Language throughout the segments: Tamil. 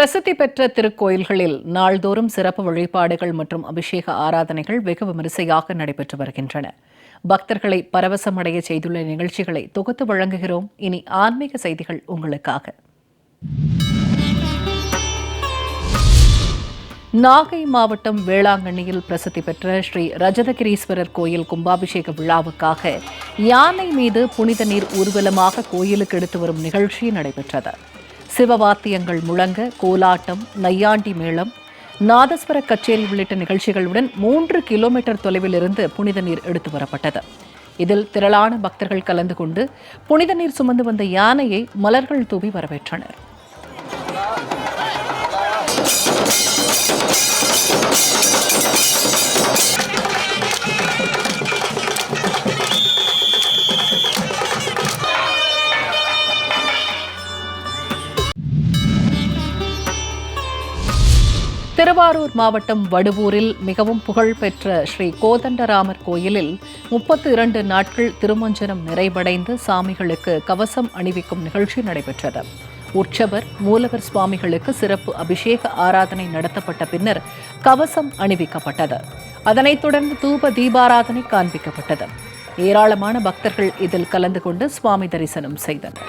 பிரசித்தி பெற்ற திருக்கோயில்களில் நாள்தோறும் சிறப்பு வழிபாடுகள் மற்றும் அபிஷேக ஆராதனைகள் வெகு விமரிசையாக நடைபெற்று வருகின்றன. பக்தர்களை பரவசமடைய செய்துள்ள நிகழ்ச்சிகளை தொகுத்து வழங்குகிறோம். இனி ஆன்மீக செய்திகள் உங்களுக்காக. நாகை மாவட்டம் வேளாங்கண்ணியில் பிரசித்தி பெற்ற ஸ்ரீ ரஜதகிரீஸ்வரர் கோயில் கும்பாபிஷேக விழாவுக்காக யானை மீது புனித நீர் ஊர்வலமாக கோயிலுக்கு எடுத்து வரும் நிகழ்ச்சி நடைபெற்றது. சிவவாத்தியங்கள் முழங்க கோலாட்டம் நையாண்டி மேளம் நாதஸ்வர கச்சேரி உள்ளிட்ட நிகழ்ச்சிகளுடன் மூன்று கிலோமீட்டர் தொலைவில் இருந்து புனித நீர் எடுத்து வரப்பட்டது. இதில் திரளான பக்தர்கள் கலந்து கொண்டு புனித நீர் சுமந்து வந்த யானையை மலர்கள் தூவி வரவேற்றனர். திருவாரூர் மாவட்டம் வடுவூரில் மிகவும் புகழ்பெற்ற ஸ்ரீ கோதண்டராமர் கோயிலில் முப்பத்து இரண்டு நாட்கள் திருமஞ்சனம் நிறைவடைந்து சாமிகளுக்கு கவசம் அணிவிக்கும் நிகழ்ச்சி நடைபெற்றது. உற்சவர் மூலவர் சுவாமிகளுக்கு சிறப்பு அபிஷேக ஆராதனை நடத்தப்பட்ட பின்னர் கவசம் அணிவிக்கப்பட்டது. அதனைத் தொடர்ந்து தூப தீபாராதனை காண்பிக்கப்பட்டது. ஏராளமான பக்தர்கள் இதில் கலந்து கொண்டு சுவாமி தரிசனம் செய்தனர்.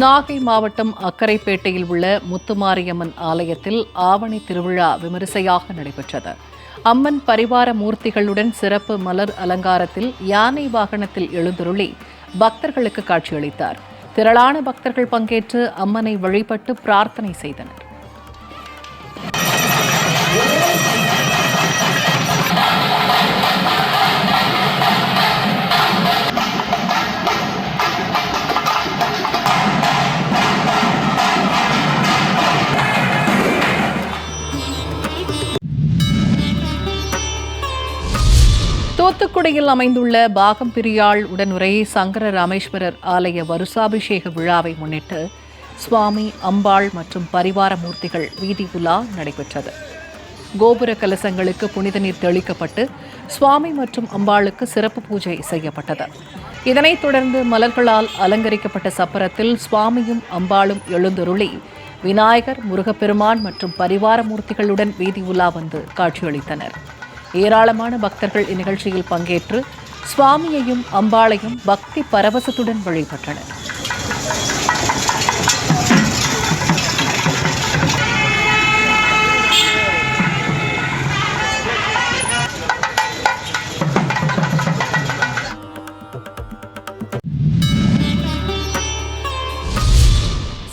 நாகை மாவட்டம் அக்கரைப்பேட்டையில் உள்ள முத்துமாரியம்மன் ஆலயத்தில் ஆவணி திருவிழா விமரிசையாக நடைபெற்றது. அம்மன் பரிவார மூர்த்திகளுடன் சிறப்பு மலர் அலங்காரத்தில் யானை வாகனத்தில் எழுந்தருளி பக்தர்களுக்கு காட்சியளித்தார். திரளான பக்தர்கள் பங்கேற்று அம்மனை வழிபட்டு பிரார்த்தனை செய்தனர். தூத்துக்குடியில் அமைந்துள்ள பாகம் பிரியாள் உடனுரை சங்கர ராமேஸ்வரர் ஆலய வருஷாபிஷேக விழாவை முன்னிட்டு சுவாமி அம்பாள் மற்றும் பரிவார மூர்த்திகள் வீதி உலா நடைபெற்றது. கோபுர கலசங்களுக்கு புனித நீர் தெளிக்கப்பட்டு சுவாமி மற்றும் அம்பாளுக்கு சிறப்பு பூஜை செய்யப்பட்டது. இதனைத் தொடர்ந்து மலர்களால் அலங்கரிக்கப்பட்ட சப்பரத்தில் சுவாமியும் அம்பாளும் எழுந்தருளி விநாயகர் முருகப்பெருமான் மற்றும் பரிவார மூர்த்திகளுடன் வீதி உலா வந்து காட்சியளித்தனர். ஏராளமான பக்தர்கள் இந்நிகழ்ச்சியில் பங்கேற்று சுவாமியையும் அம்பாளையும் பக்தி பரவசத்துடன் வழிபட்டனர்.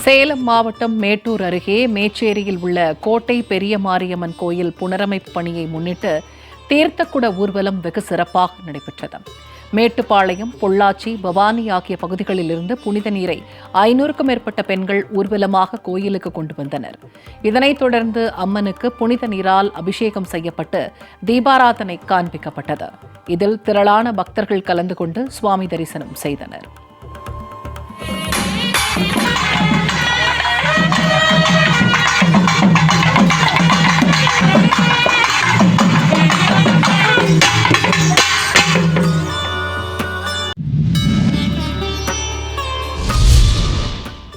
சேலம் மாவட்டம் மேட்டூர் அருகே மேச்சேரியில் உள்ள கோட்டை பெரிய மாரியம்மன் கோயில் புனரமைப்பு பணியை முன்னிட்டு தீர்த்தக்குட ஊர்வலம் வெகு சிறப்பாக நடைபெற்றது. மேட்டுப்பாளையம் பொள்ளாச்சி பவானி ஆகிய பகுதிகளில் இருந்து புனித நீரை ஐநூறுக்கும் மேற்பட்ட பெண்கள் ஊர்வலமாக கோயிலுக்கு கொண்டு வந்தனர். இதனைத் தொடர்ந்து அம்மனுக்கு புனித நீரால் அபிஷேகம் செய்யப்பட்டு தீபாராதனை காண்பிக்கப்பட்டது. இதில் திரளான பக்தர்கள் கலந்து கொண்டு சுவாமி தரிசனம் செய்தனர்.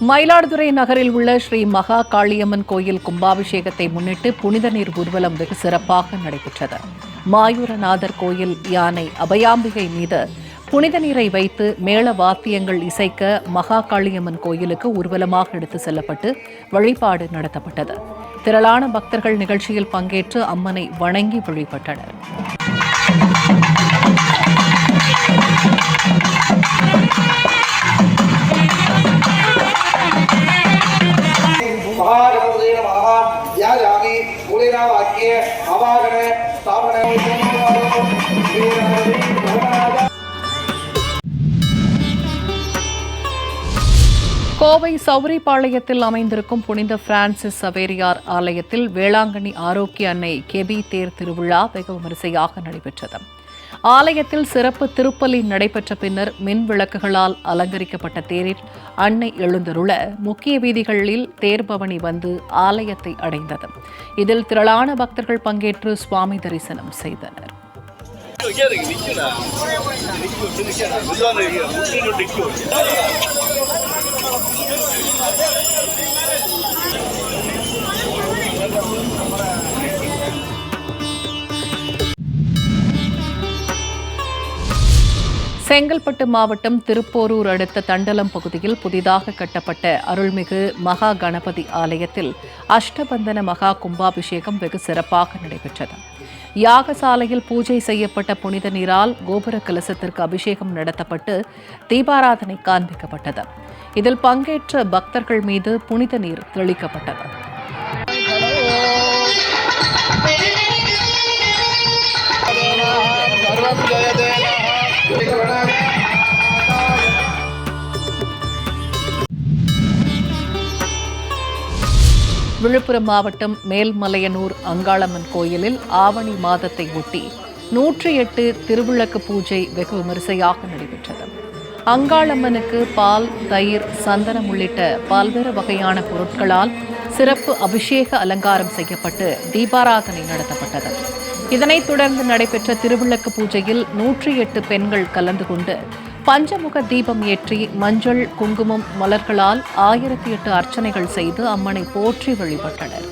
மயிலாடுதுறை நகரில் உள்ள ஸ்ரீ மகா காளியம்மன் கோயில் கும்பாபிஷேகத்தை முன்னிட்டு புனித நீர் ஊர்வலம் வெகு சிறப்பாக நடைபெற்றது. மாயூரநாதர் கோயில் யானை அபயாம்பிகை மீது புனித நீரை வைத்து மேள வாத்தியங்கள் இசைக்க மகா காளியம்மன் கோயிலுக்கு ஊர்வலமாக எடுத்து செல்லப்பட்டு வழிபாடு நடத்தப்பட்டது. திரளான பக்தர்கள் நிகழ்ச்சியில் பங்கேற்று அம்மனை வணங்கி வழிபட்டனர். மூலினா அவாகன ஸ்தாபன கோவை சௌரிபாளையத்தில் அமைந்திருக்கும் புனித பிரான்சிஸ் சவேரியார் ஆலயத்தில் வேளாங்கண்ணி ஆரோக்கிய அன்னை கெபி தேர் திருவிழா வெகு விமரிசையாக நடைபெற்றது. ஆலயத்தில் சிறப்பு திருப்பலி நடைபெற்ற பின்னர் மின் விளக்குகளால் அலங்கரிக்கப்பட்ட தேரில் அன்னை எழுந்தருள முக்கிய வீதிகளில் தேர்பவனி வந்து ஆலயத்தை அடைந்தது. இதில் திரளான பக்தர்கள் பங்கேற்று சுவாமி தரிசனம் செய்தனர். செங்கல்பட்டு மாவட்டம் திருப்போரூர் அடுத்த தண்டலம் பகுதியில் புதிதாக கட்டப்பட்ட அருள்மிகு மகா கணபதி ஆலயத்தில் அஷ்டபந்தன மகா கும்பாபிஷேகம் வெகு சிறப்பாக நடைபெற்றது. யாகசாலையில் பூஜை செய்யப்பட்ட புனித நீரால் கோபுர கலசத்திற்கு அபிஷேகம் நடத்தப்பட்டு தீபாராதனை காண்பிக்கப்பட்டது. இதில் பங்கேற்ற பக்தர்கள் மீது புனித நீர் தெளிக்கப்பட்டது. விழுப்புரம் மாவட்டம் மேல்மலையனூர் அங்காளம்மன் கோயிலில் ஆவணி மாதத்தை ஒட்டி நூற்றி எட்டு திருவிளக்கு பூஜை வெகு விமரிசையாக நடைபெற்றது. அங்காளம்மனுக்கு பால் தயிர் சந்தனம் உள்ளிட்ட பல்வேறு வகையான பொருட்களால் சிறப்பு அபிஷேக அலங்காரம் செய்யப்பட்டு தீபாராதனை நடத்தப்பட்டது. இதனைத் தொடர்ந்து நடைபெற்ற திருவிளக்கு பூஜையில் நூற்றி எட்டு பெண்கள் கலந்து கொண்டு பஞ்சமுக தீபம் ஏற்றி மஞ்சள் குங்குமம் மலர்களால் ஆயிரத்தி எட்டு அர்ச்சனைகள் செய்து அம்மனை போற்றி வழிபட்டனர்.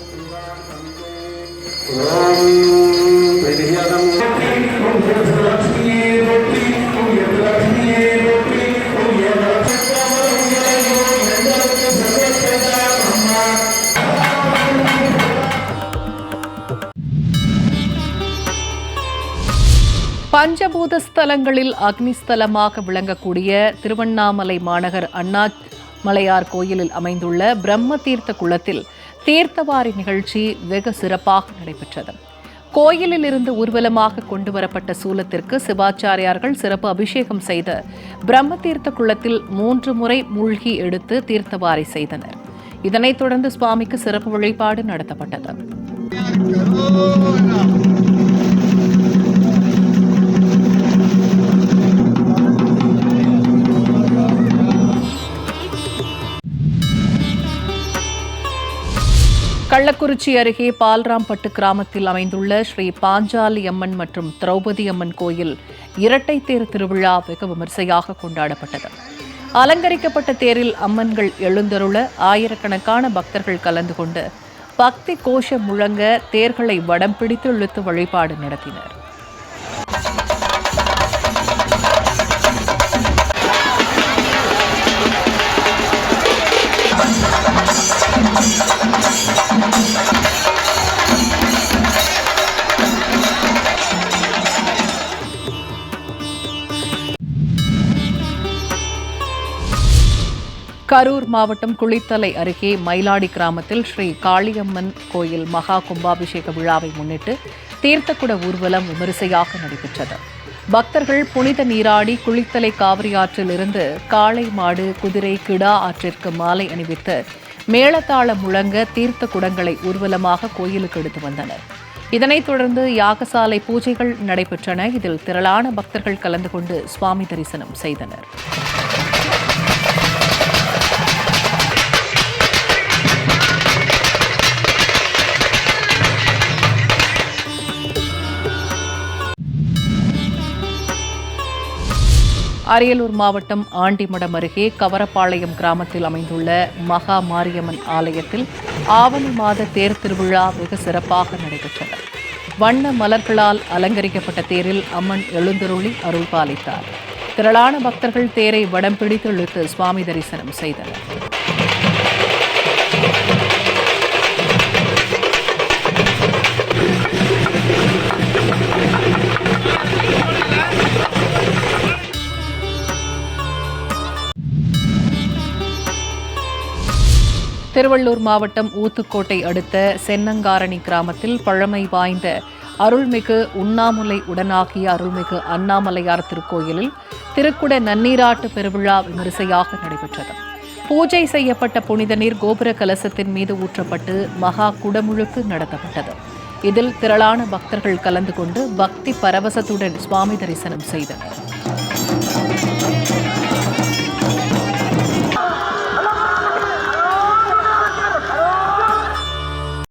பஞ்சபூத ஸ்தலங்களில் அக்னிஸ்தலமாக விளங்கக்கூடிய திருவண்ணாமலை மாநகர் அண்ணாமலையார் கோயிலில் அமைந்துள்ள பிரம்ம தீர்த்த குளத்தில் தீர்த்தவாரி நிகழ்ச்சி வெகு சிறப்பாக நடைபெற்றது. கோயிலில் இருந்து ஊர்வலமாக கொண்டு வரப்பட்ட சூலத்திற்கு சிவாச்சாரியார்கள் சிறப்பு அபிஷேகம் செய்து பிரம்ம தீர்த்த குளத்தில் மூன்று முறை மூழ்கி எடுத்து தீர்த்தவாரி செய்தனர். இதனைத் தொடர்ந்து சுவாமிக்கு சிறப்பு வழிபாடு நடத்தப்பட்டது. கள்ளக்குறிச்சி அருகே பால்ராம்பட்டு கிராமத்தில் அமைந்துள்ள ஸ்ரீ பாஞ்சாலி அம்மன் மற்றும் திரௌபதி அம்மன் கோயில் இரட்டை தேர் திருவிழா வெகு விமர்சையாக கொண்டாடப்பட்டது. அலங்கரிக்கப்பட்ட தேரில் அம்மன்கள் எழுந்தருள ஆயிரக்கணக்கான பக்தர்கள் கலந்து கொண்டு பக்தி கோஷம் முழங்க தேர்களை வடம் பிடித்து இழுத்து வழிபாடு நடத்தினர். கரூர் மாவட்டம் குளித்தலை அருகே மயிலாடி கிராமத்தில் ஸ்ரீ காளியம்மன் கோயில் மகா கும்பாபிஷேக விழாவை முன்னிட்டு தீர்த்தக்குட ஊர்வலம் விமரிசையாக நடைபெற்றது. பக்தர்கள் புனித நீராடி குளித்தலை காவிரி ஆற்றிலிருந்து காளை மாடு குதிரை கிடா ஆற்றிற்கு மாலை அணிவித்து மேளதாளம் முழங்க தீர்த்த குடங்களை ஊர்வலமாக கோயிலுக்கு எடுத்து வந்தனர். இதனைத் தொடர்ந்து யாகசாலை பூஜைகள் நடைபெற்றன. இதில் திரளான பக்தர்கள் கலந்து கொண்டு சுவாமி தரிசனம் செய்தனர். அரியலூர் மாவட்டம் ஆண்டிமடம் அருகே கவரப்பாளையம் கிராமத்தில் அமைந்துள்ள மகா மாரியம்மன் ஆலயத்தில் ஆவணி மாத தேர் திருவிழா வெகு சிறப்பாக நடைபெற்றது. வண்ண மலர்களால் அலங்கரிக்கப்பட்ட தேரில் அம்மன் எழுந்தருளி அருள் பாலித்தார் திரளான பக்தர்கள் தேரை வடம் பிடித்து இழுத்து சுவாமி தரிசனம் செய்தனர். திருவள்ளூர் மாவட்டம் ஊத்துக்கோட்டை அடுத்த சென்னங்காரணி கிராமத்தில் பழமை வாய்ந்த அருள்மிகு உண்ணாமுலை உடனாகிய அருள்மிகு அண்ணாமலையார் திருக்கோயிலில் திருக்குட நன்னீராட்டு பெருவிழா விமரிசையாக நடைபெற்றது. பூஜை செய்யப்பட்ட புனித நீர் கோபுர கலசத்தின் மீது ஊற்றப்பட்டு மகா குடமுழுக்கு நடத்தப்பட்டது. இதில் திரளான பக்தர்கள் கலந்து கொண்டு பக்தி பரவசத்துடன் சுவாமி தரிசனம் செய்தனர்.